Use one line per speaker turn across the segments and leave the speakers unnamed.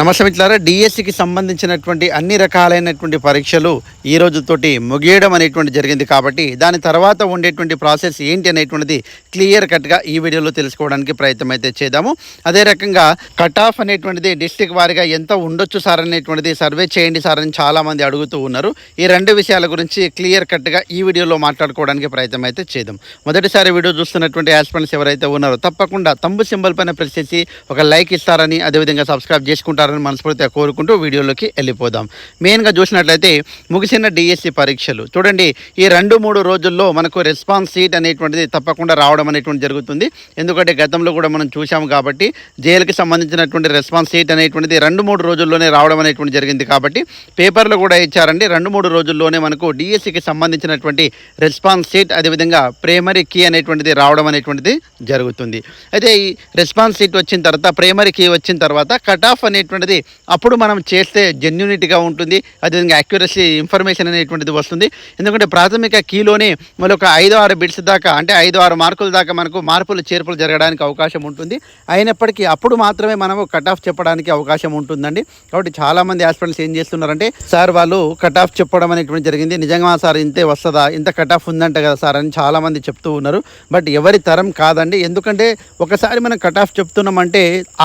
నమస్తే మిత్రులారా డిఎస్సికి సంబంధించినటువంటి అన్ని రకాలైనటువంటి పరీక్షలు ఈ రోజుతోటి ముగియడం అనేటువంటి జరిగింది కాబట్టి దాని తర్వాత ఉండేటువంటి ప్రాసెస్ ఏంటి అనేటువంటిది క్లియర్ కట్గా ఈ వీడియోలో తెలుసుకోవడానికి ప్రయత్నం అయితే చేద్దాము. అదే రకంగా కట్ ఆఫ్ అనేటువంటిది డిస్టిక్ వారిగా ఎంత ఉండొచ్చు సార్ అనేటువంటిది సర్వే చేయండి సార్ అని చాలామంది అడుగుతూ ఉన్నారు. ఈ రెండు విషయాల గురించి క్లియర్ కట్గా ఈ వీడియోలో మాట్లాడుకోవడానికి ప్రయత్నం అయితే చేద్దాం. మొదటిసారి వీడియో చూస్తున్నటువంటి యాస్పెన్స్ ఎవరైతే ఉన్నారో తప్పకుండా తంబు సింబల్ పైన ప్రెస్ చేసి ఒక లైక్ ఇస్తారని అదేవిధంగా సబ్స్క్రైబ్ చేసుకుంటారు చేసుకుంటారని మనస్ఫూర్తిగా కోరుకుంటూ వీడియోలోకి వెళ్ళిపోదాం. మెయిన్గా చూసినట్లయితే ముగిసిన డిఎస్సి పరీక్షలు. చూడండి ఈ రెండు మూడు రోజుల్లో మనకు రెస్పాన్స్ సీట్ అనేటువంటిది తప్పకుండా రావడం అనేటువంటి జరుగుతుంది. ఎందుకంటే గతంలో కూడా మనం చూసాం కాబట్టి జైలుకి సంబంధించినటువంటి రెస్పాన్స్ సీట్ అనేటువంటిది రెండు మూడు రోజుల్లోనే రావడం అనేటువంటి జరిగింది కాబట్టి పేపర్లు కూడా ఇచ్చారండి. రెండు మూడు రోజుల్లోనే మనకు డిఎస్సికి సంబంధించినటువంటి రెస్పాన్స్ సీట్ అదేవిధంగా ప్రైమరీ కీ అనేటువంటిది రావడం అనేటువంటిది జరుగుతుంది. అయితే ఈ రెస్పాన్స్ సీట్ వచ్చిన తర్వాత ప్రైమరీ కీ వచ్చిన తర్వాత కట్ ఆఫ్ అనేటువంటిది అప్పుడు మనం చేస్తే జెన్యునిటీగా ఉంటుంది అదేవిధంగా యాక్యురసీ ఇన్ఫర్మేషన్ అనేటువంటిది వస్తుంది. ఎందుకంటే ప్రాథమిక కీలోనే మరొక ఒక ఐదు ఆరు బిట్స్ దాకా అంటే ఐదు ఆరు మార్కుల దాకా మనకు మార్పులు చేర్పులు జరగడానికి అవకాశం ఉంటుంది. అయినప్పటికీ అప్పుడు మాత్రమే మనము కట్ ఆఫ్ చెప్పడానికి అవకాశం ఉంటుందండి. కాబట్టి చాలామంది ఆస్పిరెంట్స్ ఏం చేస్తున్నారంటే సార్ వాళ్ళు కట్ ఆఫ్ చెప్పడం అనేటువంటి జరిగింది. నిజంగా సార్ ఇంతే వస్తుందా? ఇంత కట్ ఆఫ్ ఉందంట కదా సార్ అని చాలామంది చెప్తూ ఉన్నారు. బట్ ఎవరి తరం కాదండి. ఎందుకంటే ఒకసారి మనం కట్ ఆఫ్ చెప్తున్నామంటే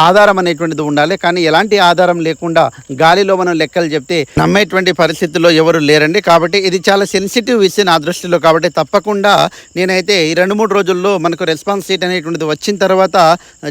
ఆధారం అనేటువంటిది ఉండాలి. కానీ ఎలాంటి ఆధారం లేకుండా గాలిలో మనం లెక్కలు చెప్తే నమ్మేటువంటి పరిస్థితుల్లో ఎవరు లేరండి. కాబట్టి ఇది చాలా సెన్సిటివ్ విషయం నా దృష్టిలో. కాబట్టి తప్పకుండా నేనైతే ఈ రెండు మూడు రోజుల్లో మనకు రెస్పాన్స్ సీట్ అనేటువంటిది వచ్చిన తర్వాత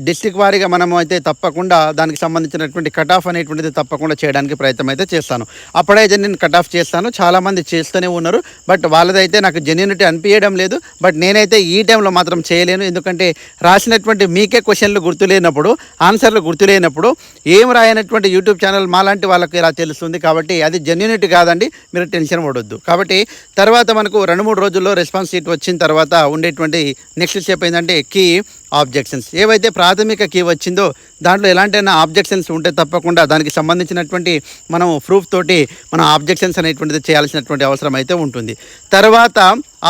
డిస్టిక్ వారీగా మనం అయితే తప్పకుండా దానికి సంబంధించినటువంటి కట్ ఆఫ్ అనేటువంటిది తప్పకుండా చేయడానికి ప్రయత్నం అయితే చేస్తాను. అప్పుడైతే నేను కట్ ఆఫ్ చేస్తాను. చాలామంది చేస్తూనే ఉన్నారు. బట్ వాళ్ళదైతే నాకు జెన్యునిటీ అనిపించడం లేదు. బట్ నేనైతే ఈ టైంలో మాత్రం చేయలేను. ఎందుకంటే రాసినటువంటి మీకే క్వశ్చన్లు గుర్తులేనప్పుడు ఆన్సర్లు గుర్తులేనప్పుడు ఏం అనేటువంటి యూట్యూబ్ ఛానల్ మాలాంటి వాళ్ళకి ఇలా తెలుస్తుంది కాబట్టి అది జెన్యునిటీ కాదండి మీరు టెన్షన్ పడొద్దు. కాబట్టి తర్వాత మనకు రెండు మూడు రోజుల్లో రెస్పాన్స్ షీట్ వచ్చిన తర్వాత ఉండేటువంటి నెక్స్ట్ స్టెప్ ఏంటంటే కీ ఆబ్జెక్షన్స్ ఏవైతే ప్రాథమిక కీ వచ్చిందో దాంట్లో ఎలాంటైనా ఆబ్జెక్షన్స్ ఉంటే తప్పకుండా దానికి సంబంధించినటువంటి మనం ప్రూఫ్ తోటి మనం ఆబ్జెక్షన్స్ అనేటువంటిది చేయాల్సినటువంటి అవసరం అయితే ఉంటుంది. తర్వాత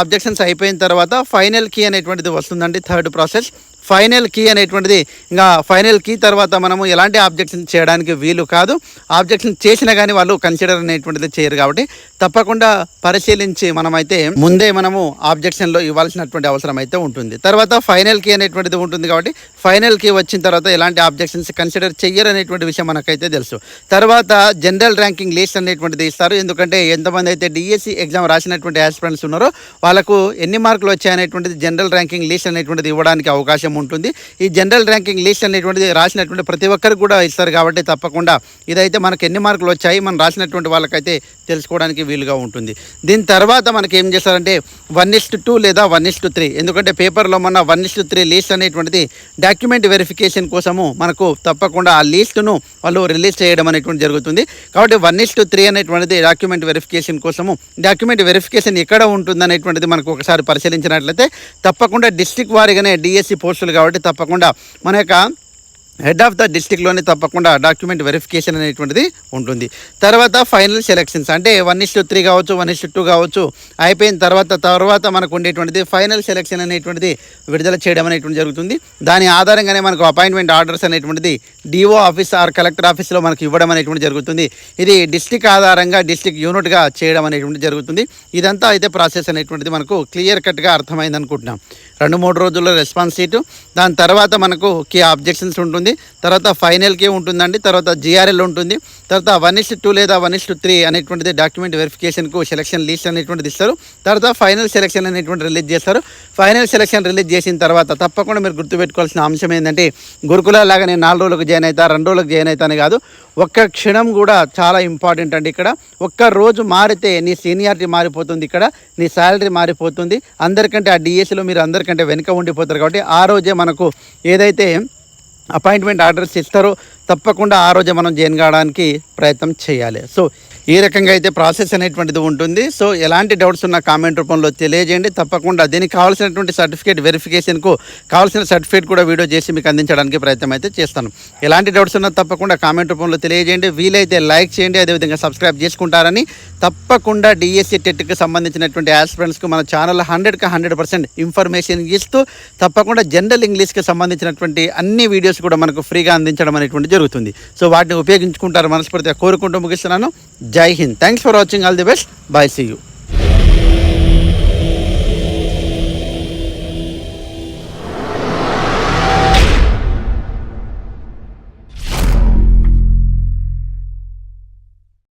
ఆబ్జెక్షన్స్ అయిపోయిన తర్వాత ఫైనల్ కీ అనేటువంటిది వస్తుందండి థర్డ్ ప్రాసెస్ ఫైనల్ కీ అనేటువంటిది. ఇంకా ఫైనల్ కీ తర్వాత మనము ఎలాంటి ఆబ్జెక్షన్ చేయడానికి వీలు కాదు. ఆబ్జెక్షన్ చేసినా కానీ వాళ్ళు కన్సిడర్ అనేటువంటిది చేయరు కాబట్టి తప్పకుండా పరిశీలించి మనమైతే ముందే మనము ఆబ్జెక్షన్లో ఇవ్వాల్సినటువంటి అవసరం అయితే ఉంటుంది. తర్వాత ఫైనల్ కీ అనేటువంటిది ఉంటుంది కాబట్టి ఫైనల్ కీ వచ్చిన తర్వాత ఎలాంటి ఆబ్జెక్షన్స్ కన్సిడర్ చెయ్యరు అనేటువంటి విషయం మనకైతే తెలుసు. తర్వాత జనరల్ ర్యాంకింగ్ లిస్ట్ అనేటువంటిది ఇస్తారు. ఎందుకంటే ఎంతమంది అయితే డిఎస్సి ఎగ్జామ్ రాసినటువంటి ఆస్పిరెంట్స్ ఉన్నారో వాళ్ళకు ఎన్ని మార్కులు వచ్చాయనేటువంటిది జనరల్ ర్యాంకింగ్ లిస్ట్ అనేటువంటిది ఇవ్వడానికి అవకాశం ఉంటుంది. ఈ జనరల్ ర్యాంకింగ్ లిస్ట్ అనేటువంటిది రాసినటువంటి ప్రతి ఒక్కరికి కూడా ఇస్తారు కాబట్టి తప్పకుండా ఇదైతే మనకు ఎన్ని మార్కులు వచ్చాయి మనం రాసినటువంటి వాళ్ళకైతే తెలుసుకోవడానికి వీలుగా ఉంటుంది. దీని తర్వాత మనకి ఏం చేస్తారంటే వన్ ఇస్ట్ టూ లేదా వన్ ఇస్ట్ త్రీ ఎందుకంటే పేపర్లో మన one is to three list అనేటువంటిది డాక్యుమెంట్ వెరిఫికేషన్ కోసము మనకు తప్పకుండా ఆ లిస్టును వాళ్ళు రిలీజ్ చేయడం అనేటువంటి జరుగుతుంది. కాబట్టి వన్ ఇస్ట్ త్రీ అనేటువంటిది డాక్యుమెంట్ వెరిఫికేషన్ కోసము డాక్యుమెంట్ వెరిఫికేషన్ ఎక్కడ ఉంటుంది అనేటువంటిది మనకు ఒకసారి పరిశీలించినట్లయితే తప్పకుండా డిస్టిక్ వారిగానే డిఎస్సి పోస్ట్ పోస్టులు కాబట్టి తప్పకుండా మన యొక్క హెడ్ ఆఫ్ ద డిస్టిక్లోనే తప్పకుండా డాక్యుమెంట్ వెరిఫికేషన్ అనేటువంటిది ఉంటుంది. తర్వాత ఫైనల్ సెలెక్షన్స్ అంటే వన్ ఇస్ త్రీ కావచ్చు వన్ ఇస్ టూ కావచ్చు అయిపోయిన తర్వాత తర్వాత మనకు ఉండేటువంటిది ఫైనల్ సెలెక్షన్ అనేటువంటిది విడుదల చేయడం అనేటువంటి జరుగుతుంది. దాని ఆధారంగానే మనకు అపాయింట్మెంట్ ఆర్డర్స్ అనేటువంటిది డిఓ ఆఫీస్ ఆర్ కలెక్టర్ ఆఫీస్లో మనకు ఇవ్వడం అనేటువంటి జరుగుతుంది. ఇది డిస్టిక్ ఆధారంగా డిస్టిక్ యూనిట్గా చేయడం అనేటువంటి జరుగుతుంది. ఇదంతా అయితే ప్రాసెస్ అనేటువంటిది మనకు క్లియర్ కట్గా అర్థమైంది అనుకుంటున్నాం రెండు మూడు రోజుల్లో రెస్పాన్స్ షీటు దాని తర్వాత మనకు కీ ఆబ్జెక్షన్స్ ఉంటుంది. తర్వాత ఫైనల్ కీ ఉంటుందండి. తర్వాత జిఆర్ఎల్ ఉంటుంది. తర్వాత వన్ ఇస్ టూ లేదా వన్ ఇస్ త్రీ అనేటువంటిది డాక్యుమెంట్ వెరిఫికేషన్కు సెలక్షన్ లిస్ట్ అనేటువంటిది ఇస్తారు. తర్వాత ఫైనల్ సెలక్షన్ అనేటువంటి రిలీజ్ చేస్తారు. ఫైనల్ సెలక్షన్ రిలీజ్ చేసిన తర్వాత తప్పకుండా మీరు గుర్తుపెట్టుకోవాల్సిన అంశం ఏంటంటే గురుకుల లాగా నేను నాలుగు రోజులకు జాయిన్ అవుతా రెండు రోజులకు జాయిన్ అవుతానే కాదు ఒక్క క్షణం కూడా చాలా ఇంపార్టెంట్ అండి ఇక్కడ. ఒక్క రోజు మారితే నీ సీనియారిటీ మారిపోతుంది ఇక్కడ నీ శాలరీ మారిపోతుంది. అందరికంటే ఆ డిఎస్సిలో మీరు అందరికంటే వెనుక ఉండిపోతారు కాబట్టి ఆ రోజే మనకు ఏదైతే అపాయింట్మెంట్ ఆర్డర్స్ ఇస్తారో తప్పకుండా ఆ రోజే మనం జాయిన్ కావడానికి ప్రయత్నం చేయాలి. సో ఈ రకంగా అయితే ప్రాసెస్ అనేటువంటిది ఉంటుంది. సో ఎలాంటి డౌట్స్ ఉన్న కామెంట్ రూపంలో తెలియజేయండి. తప్పకుండా దీనికి కావాల్సినటువంటి సర్టిఫికేట్ వెరిఫికేషన్కు కావాల్సిన సర్టిఫికేట్ కూడా వీడియో చేసి మీకు అందించడానికి ప్రయత్నం అయితే చేస్తాను. ఎలాంటి డౌట్స్ ఉన్నా తప్పకుండా కామెంట్ రూపంలో తెలియజేయండి. వీలైతే లైక్ చేయండి అదేవిధంగా సబ్స్క్రైబ్ చేసుకుంటారని. తప్పకుండా డిఎస్సి టెట్కి సంబంధించినటువంటి ఆస్పిరెంట్స్కి మన ఛానల్ హండ్రెడ్కి హండ్రెడ్ పర్సెంట్ ఇన్ఫర్మేషన్ ఇస్తూ తప్పకుండా జనరల్ ఇంగ్లీష్కి సంబంధించినటువంటి అన్ని వీడియోస్ కూడా మనకు ఫ్రీగా అందించడం అనేటువంటి జరుగుతుంది. సో వాటిని ఉపయోగించుకుంటారు మనస్ఫూర్తిగా కోరుకుంటూ ముగిస్తున్నాను. Jai Hind. Thanks for watching. All the best. Bye. See you.